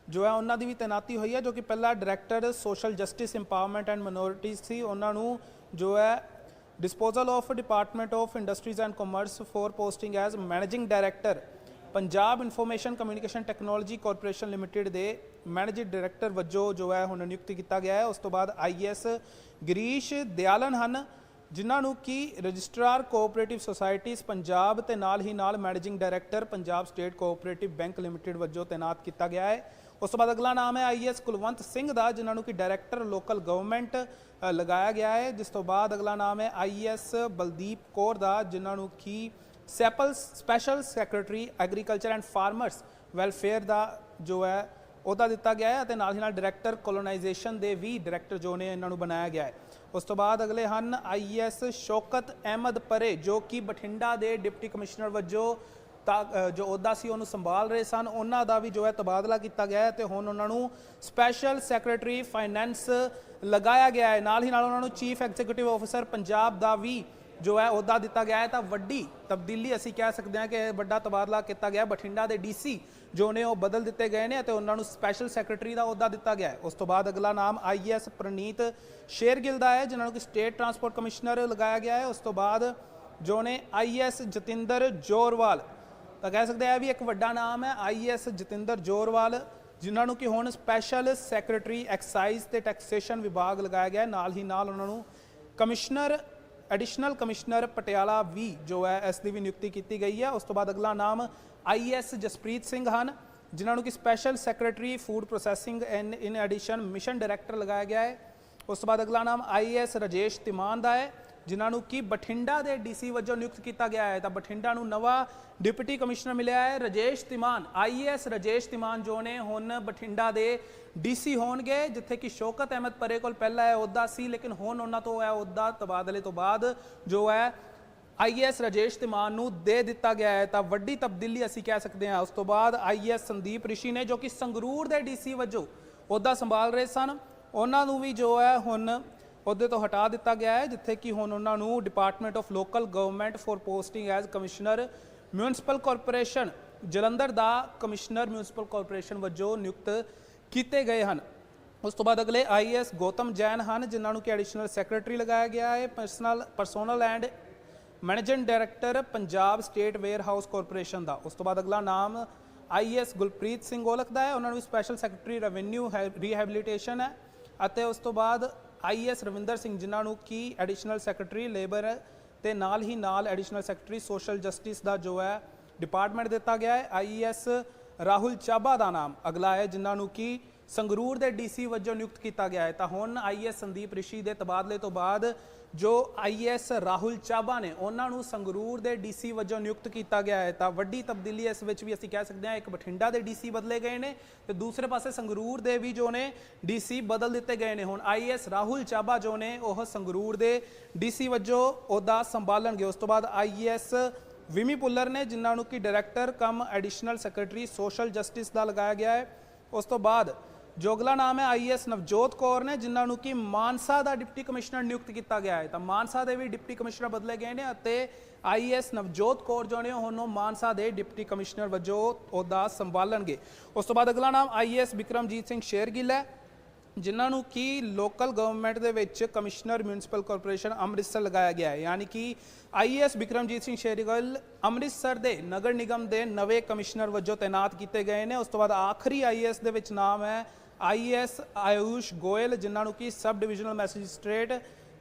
Speaker 1: ਜੋ ਹੈ ਉਹਨਾਂ ਦੀ ਵੀ ਤੈਨਾਤੀ ਹੋਈ ਹੈ, ਜੋ ਕਿ ਪਹਿਲਾਂ director social justice empowerment and minorities ਸੀ। ਉਹਨਾਂ ਨੂੰ ਜੋ ਹੈ disposal of department of industries and commerce for posting as managing director Punjab information communication technology corporation limited ਦੇ ਮੈਨੇਜਿੰਗ ਡਾਇਰੈਕਟਰ ਵਜੋਂ ਜੋ ਹੈ ਹੁਣ ਨਿਯੁਕਤ ਕੀਤਾ ਗਿਆ ਹੈ। ਉਸ ਤੋਂ ਬਾਅਦ ਆਈਐਸ ਗਰੀਸ਼ ਦਿਆਲਨ ਹਨ। ਜਿਨ੍ਹਾਂ ਨੂੰ ਕਿ ਰਜਿਸਟਰਾਰ ਕੋਆਪਰੇਟਿਵ ਸੁਸਾਇਟੀਜ਼ ਪੰਜਾਬ ਤੇ ਨਾਲ ਹੀ ਨਾਲ managing director Punjab state cooperative bank limited ਵਜੋਂ ਤਾਇਨਾਤ ਕੀਤਾ ਗਿਆ ਹੈ। ਉਸ ਤੋਂ ਬਾਅਦ ਅਗਲਾ ਨਾਮ ਹੈ ਆਈਐਸ ਕੁਲਵੰਤ ਸਿੰਘ ਦਾ, ਜਿਨ੍ਹਾਂ ਨੂੰ ਕਿ ਡਾਇਰੈਕਟਰ ਲੋਕਲ ਗਵਰਨਮੈਂਟ ਲਗਾਇਆ ਗਿਆ ਹੈ। ਜਿਸ ਤੋਂ ਬਾਅਦ ਅਗਲਾ ਨਾਮ ਹੈ ਆਈਐਸ ਬਲਦੀਪ ਕੌਰ ਦਾ, ਜਿਨ੍ਹਾਂ ਨੂੰ ਕਿ ਸੈਪਲ special secretary agriculture and farmers welfare ਦਾ ਜੋ ਹੈ, ਉਹਦਾ ਦਿੱਤਾ ਗਿਆ ਹੈ ਅਤੇ ਨਾਲ ਹੀ ਨਾਲ ਡਾਇਰੈਕਟਰ ਕੋਲੋਨਾਈਜੇਸ਼ਨ ਦੇ ਵੀ ਡਾਇਰੈਕਟਰ ਜੋ ਨੇ, ਇਹਨਾਂ ਨੂੰ ਬਣਾਇਆ ਗਿਆ ਹੈ। ਉਸ ਤੋਂ ਬਾਅਦ ਅਗਲੇ ਹਨ ਆਈਐਸ ਸ਼ੌਕਤ ਅਹਿਮਦ ਪਰੇ, ਜੋ ਕਿ ਬਠਿੰਡਾ ਦੇ ਡਿਪਟੀ ਕਮਿਸ਼ਨਰ ਵਜੋਂ ਤਾਂ ਜੋ ਅਹੁਦਾ ਸੀ ਉਹਨੂੰ ਸੰਭਾਲ ਰਹੇ ਸਨ। ਉਹਨਾਂ ਦਾ ਵੀ ਜੋ ਹੈ ਤਬਾਦਲਾ ਕੀਤਾ ਗਿਆ ਹੈ ਤੇ ਹੁਣ ਉਹਨਾਂ ਨੂੰ ਸਪੈਸ਼ਲ ਸੈਕਟਰੀ ਫਾਈਨੈਂਸ ਲਗਾਇਆ ਗਿਆ ਹੈ। ਨਾਲ ਹੀ ਨਾਲ ਉਹਨਾਂ ਨੂੰ ਚੀਫ ਐਗਜ਼ੀਕਿਊਟਿਵ ਆਫੀਸਰ ਪੰਜਾਬ ਦਾ ਵੀ ਜੋ ਹੈ ਅਹੁਦਾ ਦਿੱਤਾ ਗਿਆ ਹੈ, ਤਾਂ ਵੱਡੀ ਤਬਦੀਲੀ ਅਸੀਂ ਕਹਿ ਸਕਦੇ ਹਾਂ ਕਿ ਵੱਡਾ ਤਬਾਦਲਾ ਕੀਤਾ ਗਿਆ। ਬਠਿੰਡਾ ਦੇ ਡੀਸੀ ਜੋ ਨੇ ਉਹ ਬਦਲ ਦਿੱਤੇ ਗਏ ਨੇ ਅਤੇ ਉਹਨਾਂ ਨੂੰ ਸਪੈਸ਼ਲ ਸੈਕਟਰੀ ਦਾ ਅਹੁਦਾ ਦਿੱਤਾ ਗਿਆ ਹੈ। ਉਸ ਤੋਂ ਬਾਅਦ ਅਗਲਾ ਨਾਮ ਆਈਐਸ ਪ੍ਰਨੀਤ ਸ਼ੇਰਗਿੱਲ ਦਾ ਹੈ, ਜਿਨ੍ਹਾਂ ਨੂੰ ਕਿ ਸਟੇਟ ਟਰਾਂਸਪੋਰਟ ਕਮਿਸ਼ਨਰ ਲਗਾਇਆ ਗਿਆ ਹੈ। ਉਸ ਤੋਂ ਬਾਅਦ ਜੋ ਨੇ ਆਈਐਸ ਜਤਿੰਦਰ ਜੋਰਵਾਲ, ਤਾਂ ਕਹਿ ਸਕਦੇ ਆ ਵੀ ਇੱਕ ਵੱਡਾ ਨਾਮ ਹੈ ਆਈਐਸ ਜਤਿੰਦਰ ਜੋਰਵਾਲ, ਜਿਨ੍ਹਾਂ ਨੂੰ ਕਿ ਹੁਣ ਸਪੈਸ਼ਲ ਸੈਕਟਰੀ ਐਕਸਾਈਜ਼ ਤੇ ਟੈਕਸੇਸ਼ਨ ਵਿਭਾਗ ਲਗਾਇਆ ਗਿਆ ਨਾਲ ਹੀ ਨਾਲ ਉਹਨਾਂ ਨੂੰ ਕਮਿਸ਼ਨਰ ਐਡੀਸ਼ਨਲ ਕਮਿਸ਼ਨਰ ਪਟਿਆਲਾ ਵੀ ਜੋ ਹੈ, ਇਸ ਦੀ ਵੀ ਨਿਯੁਕਤੀ ਕੀਤੀ ਗਈ ਹੈ। ਉਸ ਤੋਂ ਬਾਅਦ ਅਗਲਾ ਨਾਮ ਆਈਐਸ ਜਸਪ੍ਰੀਤ ਸਿੰਘ ਹਨ, ਜਿਨ੍ਹਾਂ ਨੂੰ ਕਿ special secretary food processing and in addition mission director ਲਗਾਇਆ ਗਿਆ ਹੈ। ਉਸ ਤੋਂ ਬਾਅਦ ਅਗਲਾ ਨਾਮ ਆਈਐਸ ਰਾਜੇਸ਼ ਤਿਮਾਨ ਦਾ ਹੈ। ਜਿਨ੍ਹਾਂ ਨੂੰ ਕਿ ਬਠਿੰਡਾ ਦੇ ਡੀਸੀ ਵਜੋਂ ਨਿਯੁਕਤ ਕੀਤਾ ਗਿਆ ਹੈ। ਤਾਂ ਬਠਿੰਡਾ ਨੂੰ ਨਵਾਂ ਡਿਪਟੀ ਕਮਿਸ਼ਨਰ ਮਿਲਿਆ ਹੈ, ਰਾਜੇਸ਼ ਤਿਮਾਨ। ਆਈਐਸ ਰਾਜੇਸ਼ ਤਿਮਾਨ ਜੋ ਨੇ ਹੁਣ ਬਠਿੰਡਾ ਦੇ ਡੀਸੀ ਹੋਣਗੇ, ਜਿੱਥੇ ਕਿ ਸ਼ੌਕਤ ਅਹਿਮਦ ਪਰੇ ਕੋਲ ਪਹਿਲਾਂ ਹੈ ਅਹੁਦਾ ਸੀ, ਲੇਕਿਨ ਹੁਣ ਉਹਨਾਂ ਤੋਂ ਹੈ ਅਹੁਦਾ ਤਬਾਦਲੇ ਤੋਂ ਬਾਅਦ ਜੋ ਹੈ ਆਈਐਸ ਰਾਜੇਸ਼ ਤਿਮਾਨ ਨੂੰ ਦੇ ਦਿੱਤਾ ਗਿਆ ਹੈ। ਤਾਂ ਵੱਡੀ ਤਬਦੀਲੀ ਅਸੀਂ ਕਹਿ ਸਕਦੇ ਹਾਂ, ਉਸ ਤੋਂ ਬਾਅਦ ਆਈਐਸ ਸੰਦੀਪ ਰਿਸ਼ੀ ਨੇ ਜੋ ਕਿ ਸੰਗਰੂਰ ਦੇ ਡੀਸੀ ਵਜੋਂ ਅਹੁਦਾ ਸੰਭਾਲ ਰਹੇ ਸਨ। ਉਹਨਾਂ ਨੂੰ ਵੀ ਜੋ ਹੈ ਹੁਣ ਅਹੁਦੇ ਤੋਂ ਹਟਾ ਦਿੱਤਾ ਗਿਆ ਹੈ, ਜਿੱਥੇ ਕਿ ਹੁਣ ਉਹਨਾਂ ਨੂੰ department of local government for posting as commissioner municipal corporation Jalandhar the commissioner municipal corporation ਵਜੋਂ ਨਿਯੁਕਤ ਕੀਤੇ ਗਏ ਹਨ। ਉਸ ਤੋਂ ਬਾਅਦ ਅਗਲੇ ਆਈਐਸ ਗੌਤਮ ਜੈਨ ਹਨ, ਜਿਨ੍ਹਾਂ ਨੂੰ ਕਿ ਐਡੀਸ਼ਨਲ ਸੈਕਟਰੀ ਲਗਾਇਆ ਗਿਆ ਹੈ। Personal personnel and managing director Punjab state warehouse corporation ਦਾ। ਉਸ ਤੋਂ ਬਾਅਦ ਅਗਲਾ ਨਾਮ ਆਈਐਸ ਗੁਲਪ੍ਰੀਤ ਸਿੰਘ ਔਲਖ ਦਾ ਹੈ। ਉਹਨਾਂ ਨੂੰ ਸਪੈਸ਼ਲ ਸੈਕਟਰੀ ਰੈਵਨਿਊ ਰੀਹੈਬਿਲਿਟੇਸ਼ਨ ਹੈ। ਅਤੇ ਉਸ ਤੋਂ ਬਾਅਦ ਆਈਐਸ ਰਵਿੰਦਰ ਸਿੰਘ ਜਿਨ੍ਹਾਂ ਨੂੰ ਕੀ ਐਡੀਸ਼ਨਲ ਸੈਕਟਰੀ ਲੇਬਰ ਤੇ ਨਾਲ ਹੀ ਨਾਲ ਐਡੀਸ਼ਨਲ ਸੈਕਟਰੀ ਸੋਸ਼ਲ ਜਸਟਿਸ ਦਾ ਜੋ ਹੈ ਡਿਪਾਰਟਮੈਂਟ ਦਿੱਤਾ ਗਿਆ ਹੈ। ਆਈਐਸ ਰਾਹੁਲ ਚਾਬਾ ਦਾ ਨਾਮ ਅਗਲਾ ਹੈ ਜਿਨ੍ਹਾਂ ਨੂੰ ਕੀ ਸੰਗਰੂਰ ਦੇ ਡੀਸੀ ਵਜੋਂ ਨਿਯੁਕਤ ਕੀਤਾ ਗਿਆ ਹੈ। ਤਾਂ ਹੁਣ ਆਈਐਸ ਸੰਦੀਪ ਰਿਸ਼ੀ ਦੇ ਤਬਾਦਲੇ ਤੋਂ ਬਾਅਦ ਜੋ ਆਈਐਸ ਰਾਹੁਲ ਚਾਬਾ ਨੇ, ਉਹਨਾਂ ਨੂੰ ਸੰਗਰੂਰ ਦੇ ਡੀਸੀ ਵਜੋਂ ਨਿਯੁਕਤ ਕੀਤਾ ਗਿਆ ਹੈ। ਤਾਂ ਵੱਡੀ ਤਬਦੀਲੀ ਇਸ ਵਿੱਚ ਵੀ ਅਸੀਂ ਕਹਿ ਸਕਦੇ ਹਾਂ, ਇੱਕ ਬਠਿੰਡਾ ਦੇ ਡੀਸੀ ਬਦਲੇ ਗਏ ਨੇ ਤੇ ਦੂਸਰੇ ਪਾਸੇ ਸੰਗਰੂਰ ਦੇ ਵੀ ਜੋ ਨੇ ਡੀਸੀ ਬਦਲ ਦਿੱਤੇ ਗਏ ਨੇ। ਹੁਣ ਆਈਐਸ ਰਾਹੁਲ ਚਾਬਾ ਜੋ ਨੇ, ਉਹ ਸੰਗਰੂਰ ਦੇ ਡੀਸੀ ਵਜੋਂ ਉਹਦਾ ਸੰਭਾਲਣਗੇ। ਉਸ ਤੋਂ ਬਾਅਦ ਆਈਐਸ ਵਿਮੀ ਪੁੱਲਰ ਨੇ, ਜਿਨ੍ਹਾਂ ਨੂੰ ਕਿ director, cum additional secretary, social justice ਦਾ ਲਗਾਇਆ ਗਿਆ ਹੈ। ਉਸ ਤੋਂ ਬਾਅਦ ਜੋ ਅਗਲਾ ਨਾਮ ਹੈ ਆਈਐਸ ਨਵਜੋਤ ਕੌਰ ਨੇ, ਜਿਨ੍ਹਾਂ ਨੂੰ ਕਿ ਮਾਨਸਾ ਦਾ ਡਿਪਟੀ ਕਮਿਸ਼ਨਰ ਨਿਯੁਕਤ ਕੀਤਾ ਗਿਆ ਹੈ। ਤਾਂ ਮਾਨਸਾ ਦੇ ਵੀ ਡਿਪਟੀ ਕਮਿਸ਼ਨਰ ਬਦਲੇ ਗਏ ਨੇ ਅਤੇ ਆਈਐਸ ਨਵਜੋਤ ਕੌਰ ਜੋ ਨੇ ਹੁਣ ਮਾਨਸਾ ਦੇ ਡਿਪਟੀ ਕਮਿਸ਼ਨਰ ਵਜੋਂ ਅਹੁਦਾ ਸੰਭਾਲਣਗੇ। ਉਸ ਤੋਂ ਬਾਅਦ ਅਗਲਾ ਨਾਮ ਆਈਐਸ ਵਿਕਰਮਜੀਤ ਸਿੰਘ ਸ਼ੇਰਗਿੱਲ ਹੈ, ਜਿਨ੍ਹਾਂ ਨੂੰ ਕਿ ਲੋਕਲ ਗਵਰਨਮੈਂਟ ਦੇ ਵਿੱਚ ਕਮਿਸ਼ਨਰ ਮਿਊਨਿਸਪਲ ਕਾਰਪੋਰੇਸ਼ਨ ਅੰਮ੍ਰਿਤਸਰ ਲਗਾਇਆ ਗਿਆ ਹੈ। ਯਾਨੀ ਕਿ ਆਈਐਸ ਵਿਕਰਮਜੀਤ ਸਿੰਘ ਸ਼ੇਰਗਿੱਲ ਅੰਮ੍ਰਿਤਸਰ ਦੇ ਨਗਰ ਨਿਗਮ ਦੇ ਨਵੇਂ ਕਮਿਸ਼ਨਰ ਵਜੋਂ ਤਾਇਨਾਤ ਕੀਤੇ ਗਏ ਨੇ। ਉਸ ਤੋਂ ਬਾਅਦ ਆਖਰੀ ਆਈਐਸ ਦੇ ਵਿੱਚ ਨਾਮ ਹੈ ਆਈਐਸ ਆਯੂਸ਼ ਗੋਇਲ, ਜਿਨ੍ਹਾਂ ਨੂੰ ਕਿ ਸਬ ਡਿਵੀਜ਼ਨਲ ਮੈਜਿਸਟ੍ਰੇਟ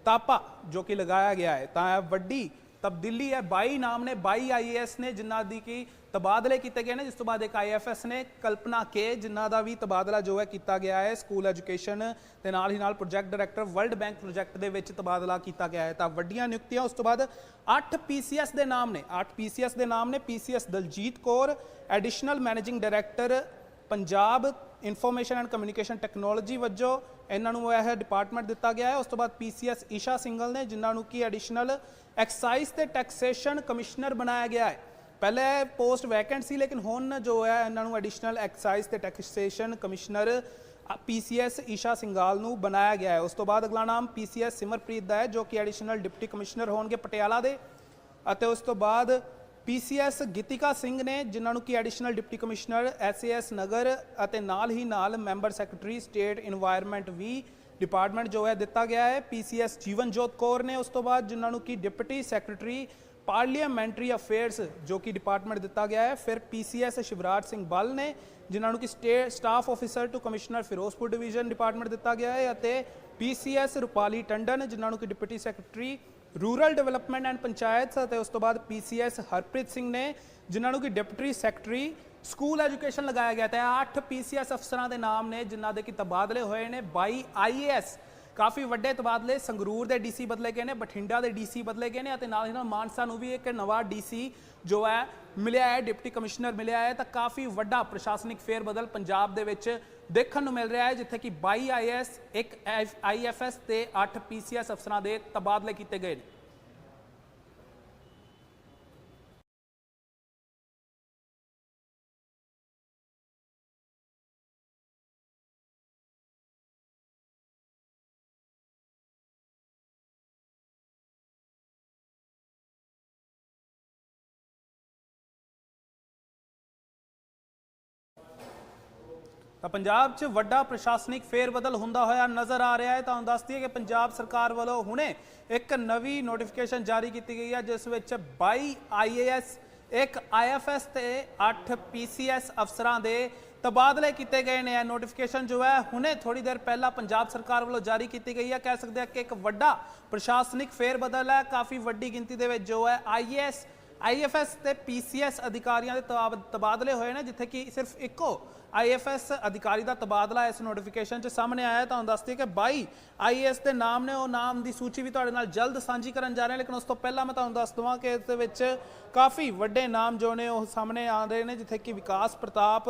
Speaker 1: ਤਾਪਾ, ਜੋ ਕਿ ਲਗਾਇਆ ਗਿਆ ਹੈ। ਤਾਂ ਇਹ ਵੱਡੀ ਤਬਦੀਲੀ ਹੈ। 22 ਨਾਮ ਨੇ 22 ਆਈਏਐਸ ਨੇ, ਜਿਨ੍ਹਾਂ ਦੀ ਕਿ ਤਬਾਦਲੇ ਕੀਤੇ ਗਏ ਨੇ। ਜਿਸ ਤੋਂ ਬਾਅਦ ਇੱਕ ਆਈਐਫਐਸ ਨੇ, ਕਲਪਨਾ ਕੇ, ਜਿਨ੍ਹਾਂ ਦਾ ਵੀ ਤਬਾਦਲਾ ਜੋ ਹੈ ਕੀਤਾ ਗਿਆ ਹੈ। ਸਕੂਲ ਐਜੂਕੇਸ਼ਨ ਤੇ ਨਾਲ ਹੀ ਨਾਲ project director, world bank project ਦੇ ਵਿੱਚ ਤਬਾਦਲਾ ਕੀਤਾ ਗਿਆ ਹੈ। ਤਾਂ ਵੱਡੀਆਂ ਨਿਯੁਕਤੀਆਂ, ਉਸ ਤੋਂ ਬਾਅਦ 8 ਪੀਸੀਐਸ ਦੇ ਨਾਮ ਨੇ 8 ਪੀਸੀਐਸ ਦੇ ਨਾਮ ਨੇ PCS Daljit Kaur, additional managing director, Punjab information and communication technology ਵਜੋਂ ਇਹਨਾਂ ਨੂੰ ਇਹ ਡਿਪਾਰਟਮੈਂਟ ਦਿੱਤਾ ਗਿਆ ਹੈ। ਉਸ ਤੋਂ ਬਾਅਦ ਪੀਸੀਐਸ ਈਸ਼ਾ ਸਿੰਗਲ ਨੇ, ਜਿਨ੍ਹਾਂ ਨੂੰ ਕੀ ਐਡੀਸ਼ਨਲ ਐਕਸਾਈਜ਼ ਤੇ ਟੈਕਸੇਸ਼ਨ ਕਮਿਸ਼ਨਰ ਬਣਾਇਆ ਗਿਆ ਹੈ। ਪਹਿਲੇ ਪੋਸਟ ਵੈਕੈਂਟ ਸੀ, ਲੇਕਿਨ ਹੁਣ ਜੋ ਹੈ ਇਹਨਾਂ ਨੂੰ ਐਡੀਸ਼ਨਲ ਐਕਸਾਈਜ਼ ਤੇ taxation commissioner PCS Isha Singal ਨੂੰ ਬਣਾਇਆ ਗਿਆ ਹੈ। ਉਸ ਤੋਂ ਬਾਅਦ ਅਗਲਾ ਨਾਮ ਪੀਸੀਐਸ ਸਿਮਰਪ੍ਰੀਤ ਦਾ ਹੈ, ਜੋ ਕਿ ਐਡੀਸ਼ਨਲ ਡਿਪਟੀ ਕਮਿਸ਼ਨਰ ਹੋਣਗੇ ਪਟਿਆਲਾ ਦੇ। ਅਤੇ ਉਸ ਤੋਂ ਬਾਅਦ ਪੀਸੀਐਸ ਗੀਤਿਕਾ ਸਿੰਘ ਨੇ, ਜਿਨ੍ਹਾਂ ਨੂੰ ਕਿ additional deputy commissioner, SAS Nagar ਅਤੇ ਨਾਲ ਹੀ ਨਾਲ ਮੈਂਬਰ ਸੈਕਟਰੀ, ਸਟੇਟ এনवायरमेंट ਵੀ ਡਿਪਾਰਟਮੈਂਟ ਜੋ ਹੈ ਦਿੱਤਾ ਗਿਆ ਹੈ। ਪੀਸੀਐਸ ਜੀਵਨਜੋਤ ਕੌਰ ਨੇ ਉਸ ਤੋਂ ਬਾਅਦ, ਜਿਨ੍ਹਾਂ ਨੂੰ ਕਿ ਡਿਪਟੀ ਸੈਕਟਰੀ, ਪਾਰਲੀਮੈਂਟਰੀ ਅਫੇਅਰਸ ਜੋ ਕਿ ਡਿਪਾਰਟਮੈਂਟ ਦਿੱਤਾ ਗਿਆ ਹੈ। ਫਿਰ ਪੀਸੀਐਸ ਸ਼ਿਵਰਾਜ ਸਿੰਘ ਬੱਲ ਨੇ, ਜਿਨ੍ਹਾਂ ਨੂੰ ਕਿ state staff officer to commissioner Ferozepur division department ਦਿੱਤਾ ਗਿਆ ਹੈ ਅਤੇ ਪੀਸੀਐਸ ਰੁਪਾਲੀ ਟੰਡਨ, ਜਿਨ੍ਹਾਂ ਨੂੰ ਕਿ deputy secretary rural development and panchayat ਅਤੇ ਉਸ ਤੋਂ ਬਾਅਦ ਪੀਸੀਐਸ ਹਰਪ੍ਰੀਤ ਸਿੰਘ ਨੇ, ਜਿਨ੍ਹਾਂ ਨੂੰ ਕਿ ਡਿਪਟੀ ਸੈਕਟਰੀ, ਸਕੂਲ ਐਜੂਕੇਸ਼ਨ ਲਗਾਇਆ ਗਿਆ ਤੇ 8 ਪੀਸੀਐਸ ਅਫਸਰਾਂ ਦੇ ਨਾਮ ਨੇ, ਜਿਨ੍ਹਾਂ ਦੇ ਕਿ ਤਬਾਦਲੇ ਹੋਏ ਨੇ। 22 ਆਈਏਐਸ ਕਾਫੀ ਵੱਡੇ ਤਬਾਦਲੇ ਸੰਗਰੂਰ ਦੇ ਡੀਸੀ ਬਦਲੇ ਗਏ ਨੇ, ਬਠਿੰਡਾ ਦੇ ਡੀਸੀ ਬਦਲੇ ਗਏ ਨੇ ਅਤੇ ਨਾਲ ਹੀ ਨਾਲ ਮਾਨਸਾ ਨੂੰ ਵੀ ਇੱਕ ਨਵਾਂ ੀਸੀ ਜੋ ਹੈ ਮਿਲਿਆ ਹੈ, ਡਿਪਟੀ ਕਮਿਸ਼ਨਰ ਮਿਲਿਆ ਹੈ ਤਾਂ ਕਾਫੀ ਵੱਡਾ ਪ੍ਰਸ਼ਾਸਨਿਕ ਫੇਰ ਬਦਲ ਪੰਜਾਬ ਦੇ ਵਿੱਚ ਦੇਖਣ ਨੂੰ ਮਿਲ ਰਿਹਾ ਹੈ, ਜਿੱਥੇ ਕਿ 22 ਆਈਐਸ ਇੱਕ ਆਈਐਫਐਸ ਤੇ 8 ਪੀਸੀਐਸ ਅਫਸਰਾਂ ਦੇ ਤਬਾਦਲੇ ਕੀਤੇ ਗਏ ਨੇ। ਤਾਂ ਪੰਜਾਬ 'ਚ ਵੱਡਾ ਪ੍ਰਸ਼ਾਸਨਿਕ ਫੇਰਬਦਲ ਹੁੰਦਾ ਹੋਇਆ ਨਜ਼ਰ ਆ ਰਿਹਾ ਹੈ। ਤਾਂ ਦੱਸ ਦਈਏ ਕਿ ਪੰਜਾਬ ਸਰਕਾਰ ਵੱਲੋਂ ਹੁਣੇ ਇੱਕ ਨਵੀਂ ਨੋਟੀਫਿਕੇਸ਼ਨ ਜਾਰੀ ਕੀਤੀ ਗਈ ਹੈ, ਜਿਸ ਵਿੱਚ 22 ਆਈਏਐਸ ਇੱਕ ਆਈਐਫਐਸ ਤੇ 8 ਪੀਸੀਐਸ ਅਫਸਰਾਂ ਦੇ ਤਬਾਦਲੇ ਕੀਤੇ ਗਏ ਨੇ। ਇਹ ਨੋਟੀਫਿਕੇਸ਼ਨ ਜੋ ਹੈ, ਹੁਣੇ ਥੋੜੀ ਦੇਰ ਪਹਿਲਾਂ ਪੰਜਾਬ ਸਰਕਾਰ ਵੱਲੋਂ ਜਾਰੀ ਕੀਤੀ ਗਈ ਹੈ। ਕਹਿ ਸਕਦੇ ਹਾਂ ਕਿ ਇੱਕ ਵੱਡਾ ਪ੍ਰਸ਼ਾਸਨਿਕ ਫੇਰਬਦਲ ਹੈ। ਕਾਫੀ ਵੱਡੀ ਗਿਣਤੀ ਦੇ ਵਿੱਚ ਜੋ ਹੈ ਆਈਏਐਸ ਆਈਐਫਐਸ ਤੇ ਪੀਸੀਐਸ ਅਧਿਕਾਰੀਆਂ ਦੇ ਤਬਾਦ- ਤਬਾਦਲੇ ਹੋਏ ਨੇ, ਜਿੱਥੇ ਕਿ ਸਿਰਫ ਇੱਕੋ ਆਈਐਫਐਸ ਅਧਿਕਾਰੀ ਦਾ ਤਬਾਦਲਾ ਇਸ ਨੋਟੀਫਿਕੇਸ਼ਨ 'ਚ ਸਾਹਮਣੇ ਆਇਆ ਹੈ। ਤੁਹਾਨੂੰ ਦੱਸ ਦਈਏ ਕਿ 22 ਆਈਐਸ ਦੇ ਨਾਮ ਨੇ, ਉਹ ਨਾਮ ਦੀ ਸੂਚੀ ਵੀ ਤੁਹਾਡੇ ਨਾਲ ਜਲਦ ਸਾਂਝੀ ਕਰਨ ਜਾ ਰਹੇ ਹਾਂ ਲੇਕਿਨ ਉਸ ਤੋਂ ਪਹਿਲਾਂ ਮੈਂ ਤੁਹਾਨੂੰ ਦੱਸ ਦਵਾਂ ਕਿ ਇਸ ਦੇ ਵਿੱਚ ਕਾਫੀ ਵੱਡੇ ਨਾਮ ਜੋ ਨੇ, ਉਹ ਸਾਹਮਣੇ ਆ ਰਹੇ ਨੇ, ਜਿੱਥੇ ਕਿ ਵਿਕਾਸ ਪ੍ਰਤਾਪ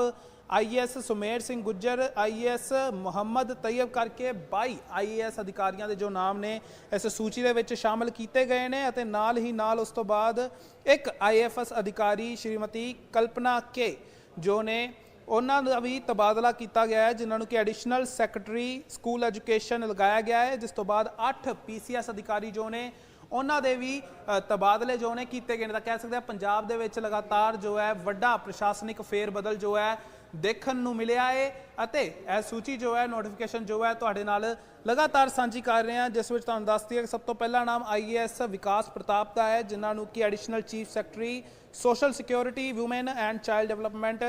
Speaker 1: ਆਈਐਸ ਸੁਮੇਰ ਸਿੰਘ ਗੁੱਜਰ ਆਈਐਸ ਮੁਹੰਮਦ ਤੈਯਬ ਕਰਕੇ 22 ਆਈਐਸ ਅਧਿਕਾਰੀਆਂ ਦੇ ਜੋ ਨਾਮ ਨੇ, ਇਸ ਸੂਚੀ ਦੇ ਵਿੱਚ ਸ਼ਾਮਲ ਕੀਤੇ ਗਏ ਨੇ ਅਤੇ ਨਾਲ ਹੀ ਨਾਲ ਉਸ ਤੋਂ ਬਾਅਦ ਇੱਕ ਆਈਐਫਐਸ ਅਧਿਕਾਰੀ ਸ਼੍ਰੀਮਤੀ ਕਲਪਨਾ ਕੇ ਜੋ ਨੇ ਉਹਨਾਂ ਦਾ ਵੀ ਤਬਾਦਲਾ ਕੀਤਾ ਗਿਆ ਹੈ, ਜਿਨ੍ਹਾਂ ਨੂੰ ਕਿ ਐਡੀਸ਼ਨਲ ਸੈਕਟਰੀ ਸਕੂਲ ਐਜੂਕੇਸ਼ਨ ਲਗਾਇਆ ਗਿਆ ਹੈ, ਜਿਸ ਤੋਂ ਬਾਅਦ 8 ਪੀਸੀਐਸ ਅਧਿਕਾਰੀ ਜੋ ਨੇ, ਉਹਨਾਂ ਦੇ ਵੀ ਤਬਾਦਲੇ ਜੋ ਨੇ ਕੀਤੇ ਗਏ ਨੇ। ਤਾਂ ਕਹਿ ਸਕਦੇ ਆ ਪੰਜਾਬ ਦੇ ਵਿੱਚ ਲਗਾਤਾਰ ਜੋ ਹੈ, ਵੱਡਾ ਪ੍ਰਸ਼ਾਸਨਿਕ ਫੇਰ ਬਦਲ ਜੋ ਹੈ, ਦੇਖਣ ਨੂੰ ਮਿਲਿਆ ਹੈ ਅਤੇ ਇਹ ਸੂਚੀ ਜੋ ਹੈ ਨੋਟੀਫਿਕੇਸ਼ਨ ਜੋ ਹੈ, ਤੁਹਾਡੇ ਨਾਲ ਲਗਾਤਾਰ ਸਾਂਝੀ ਕਰ ਰਹੇ ਹਾਂ, ਜਿਸ ਵਿੱਚ ਤੁਹਾਨੂੰ ਦੱਸਦੀ ਹੈ ਕਿ ਸਭ ਤੋਂ ਪਹਿਲਾ ਨਾਮ ਆਈਏਐਸ ਵਿਕਾਸ ਪ੍ਰਤਾਪ ਦਾ ਹੈ, ਜਿਨ੍ਹਾਂ ਨੂੰ ਕਿ additional chief secretary social security women and child development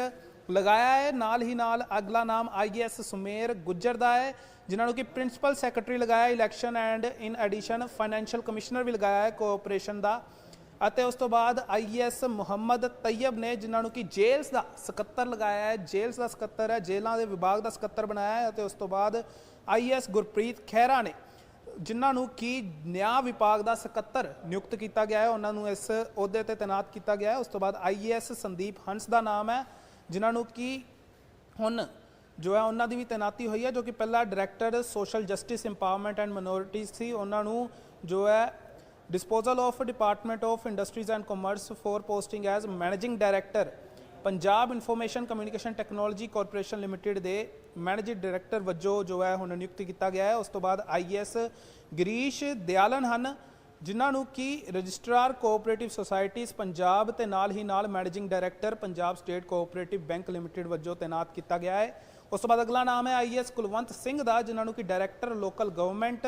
Speaker 1: ਲਗਾਇਆ ਹੈ। ਨਾਲ ਹੀ ਨਾਲ ਅਗਲਾ ਨਾਮ ਆਈਐਸ ਸੁਮੇਰ ਗੁੱਜਰ ਦਾ ਹੈ, ਜਿਨ੍ਹਾਂ ਨੂੰ ਕਿ ਪ੍ਰਿੰਸੀਪਲ ਸੈਕਟਰੀ ਲਗਾਇਆ election and in addition financial commissioner ਵੀ ਲਗਾਇਆ ਹੈ ਕੋਆਪਰੇਸ਼ਨ ਦਾ। ਅਤੇ ਉਸ ਤੋਂ ਬਾਅਦ ਆਈਐਸ ਮੁਹੰਮਦ ਤੈਯਬ ਨੇ, ਜਿਨ੍ਹਾਂ ਨੂੰ ਕਿ ਜੇਲਸ ਦਾ ਸਕੱਤਰ ਲਗਾਇਆ ਹੈ। ਜੇਲਸ ਦਾ ਸਕੱਤਰ ਹੈ, ਜੇਲ੍ਹਾਂ ਦੇ ਵਿਭਾਗ ਦਾ ਸਕੱਤਰ ਬਣਾਇਆ ਹੈ ਅਤੇ ਉਸ ਤੋਂ ਬਾਅਦ ਆਈਐਸ ਗੁਰਪ੍ਰੀਤ ਖਹਿਰਾ ਨੇ, ਜਿਨ੍ਹਾਂ ਨੂੰ ਕਿ ਨਿਆਂ ਵਿਭਾਗ ਦਾ ਸਕੱਤਰ ਨਿਯੁਕਤ ਕੀਤਾ ਗਿਆ ਹੈ। ਉਹਨਾਂ ਨੂੰ ਇਸ ਅਹੁਦੇ ਤੇ ਤਾਇਨਾਤ ਕੀਤਾ ਗਿਆ ਹੈ। ਉਸ ਤੋਂ ਬਾਅਦ ਆਈਐਸ ਸੰਦੀਪ ਹੰਸ ਦਾ ਨਾਮ ਹੈ। ਜਿਨ੍ਹਾਂ ਨੂੰ ਕਿ ਹੁਣ ਜੋ ਹੈ ਉਹਨਾਂ ਦੀ ਵੀ ਤੈਨਾਤੀ ਹੋਈ ਹੈ, ਜੋ ਕਿ ਪਹਿਲਾਂ director social justice empowerment and minorities ਸੀ। ਉਹਨਾਂ ਨੂੰ ਜੋ ਹੈ disposal of department of industries and commerce for posting as managing director Punjab information communication technology corporation limited ਦੇ ਮੈਨੇਜਿੰਗ ਡਾਇਰੈਕਟਰ ਵਜੋਂ ਜੋ ਹੈ ਹੁਣ ਨਿਯੁਕਤ ਕੀਤਾ ਗਿਆ ਹੈ। ਉਸ ਤੋਂ ਬਾਅਦ ਆਈਐਸ ਗਰੀਸ਼ ਦਿਆਲਨ ਹਨ। ਜਿਨ੍ਹਾਂ ਨੂੰ ਕਿ ਰਜਿਸਟਰਾਰ ਕੋਆਪਰੇਟਿਵ ਸੁਸਾਇਟੀਜ਼ ਪੰਜਾਬ ਤੇ ਨਾਲ ਹੀ ਨਾਲ managing director Punjab state cooperative bank limited ਵਜੋਂ ਤਾਇਨਾਤ ਕੀਤਾ ਗਿਆ ਹੈ। ਉਸ ਤੋਂ ਬਾਅਦ ਅਗਲਾ ਨਾਮ ਹੈ ਆਈਐਸ ਕੁਲਵੰਤ ਸਿੰਘ ਦਾ, ਜਿਨ੍ਹਾਂ ਨੂੰ ਕਿ ਡਾਇਰੈਕਟਰ ਲੋਕਲ ਗਵਰਨਮੈਂਟ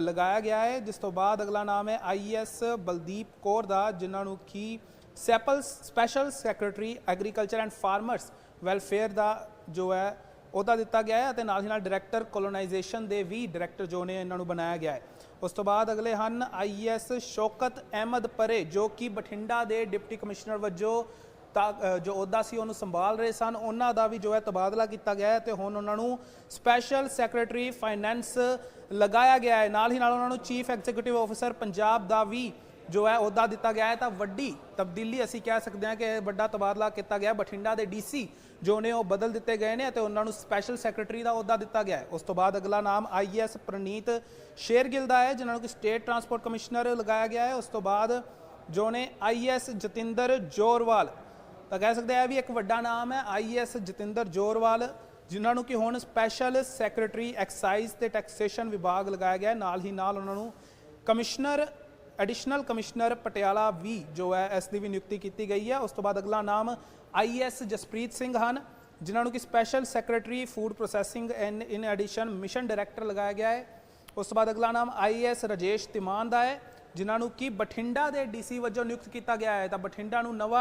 Speaker 1: ਲਗਾਇਆ ਗਿਆ ਹੈ। ਜਿਸ ਤੋਂ ਬਾਅਦ ਅਗਲਾ ਨਾਮ ਹੈ ਆਈਐਸ ਬਲਦੀਪ ਕੌਰ ਦਾ, ਜਿਨ੍ਹਾਂ ਨੂੰ ਕਿ ਸੈਪਲ special secretary agriculture and farmers welfare ਦਾ ਜੋ ਹੈ, ਉਹਦਾ ਦਿੱਤਾ ਗਿਆ ਹੈ ਅਤੇ ਨਾਲ ਹੀ ਨਾਲ ਡਾਇਰੈਕਟਰ ਕੋਲੋਨਾਈਜੇਸ਼ਨ ਦੇ ਵੀ ਡਾਇਰੈਕਟਰ ਜੋ ਨੇ, ਇਹਨਾਂ ਨੂੰ ਬਣਾਇਆ ਗਿਆ ਹੈ। ਉਸ ਤੋਂ ਬਾਅਦ ਅਗਲੇ ਹਨ ਆਈਐਸ ਸ਼ੌਕਤ ਅਹਿਮਦ ਪਰੇ, ਜੋ ਕਿ ਬਠਿੰਡਾ ਦੇ ਡਿਪਟੀ ਕਮਿਸ਼ਨਰ ਵਜੋਂ ਤਾਂ ਜੋ ਅਹੁਦਾ ਸੀ ਉਹਨੂੰ ਸੰਭਾਲ ਰਹੇ ਸਨ। ਉਹਨਾਂ ਦਾ ਵੀ ਜੋ ਹੈ ਤਬਾਦਲਾ ਕੀਤਾ ਗਿਆ ਹੈ ਤੇ ਹੁਣ ਉਹਨਾਂ ਨੂੰ ਸਪੈਸ਼ਲ ਸੈਕਟਰੀ ਫਾਈਨੈਂਸ ਲਗਾਇਆ ਗਿਆ ਹੈ। ਨਾਲ ਹੀ ਨਾਲ ਉਹਨਾਂ ਨੂੰ ਚੀਫ ਐਗਜ਼ੀਕਿਊਟਿਵ ਆਫੀਸਰ ਪੰਜਾਬ ਦਾ ਵੀ ਜੋ ਹੈ ਅਹੁਦਾ ਦਿੱਤਾ ਗਿਆ ਹੈ। ਤਾਂ ਵੱਡੀ ਤਬਦੀਲੀ ਅਸੀਂ ਕਹਿ ਸਕਦੇ ਹਾਂ ਕਿ ਇਹ ਵੱਡਾ ਤਬਾਦਲਾ ਕੀਤਾ ਗਿਆ। ਬਠਿੰਡਾ ਦੇ ਡੀਸੀ ਜੋ ਨੇ ਉਹ ਬਦਲ ਦਿੱਤੇ ਗਏ ਨੇ ਅਤੇ ਉਹਨਾਂ ਨੂੰ ਸਪੈਸ਼ਲ ਸੈਕਟਰੀ ਦਾ ਅਹੁਦਾ ਦਿੱਤਾ ਗਿਆ ਹੈ। ਉਸ ਤੋਂ ਬਾਅਦ ਅਗਲਾ ਨਾਮ ਆਈਐਸ ਪ੍ਰਨੀਤ ਸ਼ੇਰਗਿੱਲ ਦਾ ਹੈ, ਜਿਨ੍ਹਾਂ ਨੂੰ ਕਿ ਸਟੇਟ ਟਰਾਂਸਪੋਰਟ ਕਮਿਸ਼ਨਰ ਲਗਾਇਆ ਗਿਆ ਹੈ। ਉਸ ਤੋਂ ਬਾਅਦ ਜੋ ਨੇ ਆਈਐਸ ਜਤਿੰਦਰ ਜੋਰਵਾਲ, ਤਾਂ ਕਹਿ ਸਕਦੇ ਆ ਵੀ ਇੱਕ ਵੱਡਾ ਨਾਮ ਹੈ ਆਈਐਸ ਜਤਿੰਦਰ ਜੋਰਵਾਲ, ਜਿਨ੍ਹਾਂ ਨੂੰ ਕਿ ਹੁਣ ਸਪੈਸ਼ਲ ਸੈਕਟਰੀ ਐਕਸਾਈਜ਼ ਤੇ ਟੈਕਸੇਸ਼ਨ ਵਿਭਾਗ ਲਗਾਇਆ ਗਿਆ ਨਾਲ ਹੀ ਨਾਲ ਉਹਨਾਂ ਨੂੰ ਕਮਿਸ਼ਨਰ ਐਡੀਸ਼ਨਲ ਕਮਿਸ਼ਨਰ ਪਟਿਆਲਾ ਵੀ ਜੋ ਹੈ, ਇਸ ਦੀ ਵੀ ਨਿਯੁਕਤੀ ਕੀਤੀ ਗਈ ਹੈ। ਉਸ ਤੋਂ ਬਾਅਦ ਅਗਲਾ ਨਾਮ ਆਈਐਸ ਜਸਪ੍ਰੀਤ ਸਿੰਘ ਹਨ, ਜਿਨ੍ਹਾਂ ਨੂੰ ਕਿ special secretary food processing and in addition mission director ਲਗਾਇਆ ਗਿਆ ਹੈ। ਉਸ ਤੋਂ ਬਾਅਦ ਅਗਲਾ ਨਾਮ ਆਈਐਸ ਰਜੇਸ਼ ਤਿਮਾਨ ਦਾ ਹੈ, ਜਿਨ੍ਹਾਂ ਨੂੰ ਕਿ ਬਠਿੰਡਾ ਦੇ ਡੀਸੀ ਵਜੋਂ ਨਿਯੁਕਤ ਕੀਤਾ ਗਿਆ ਹੈ। ਤਾਂ ਬਠਿੰਡਾ ਨੂੰ ਨਵਾਂ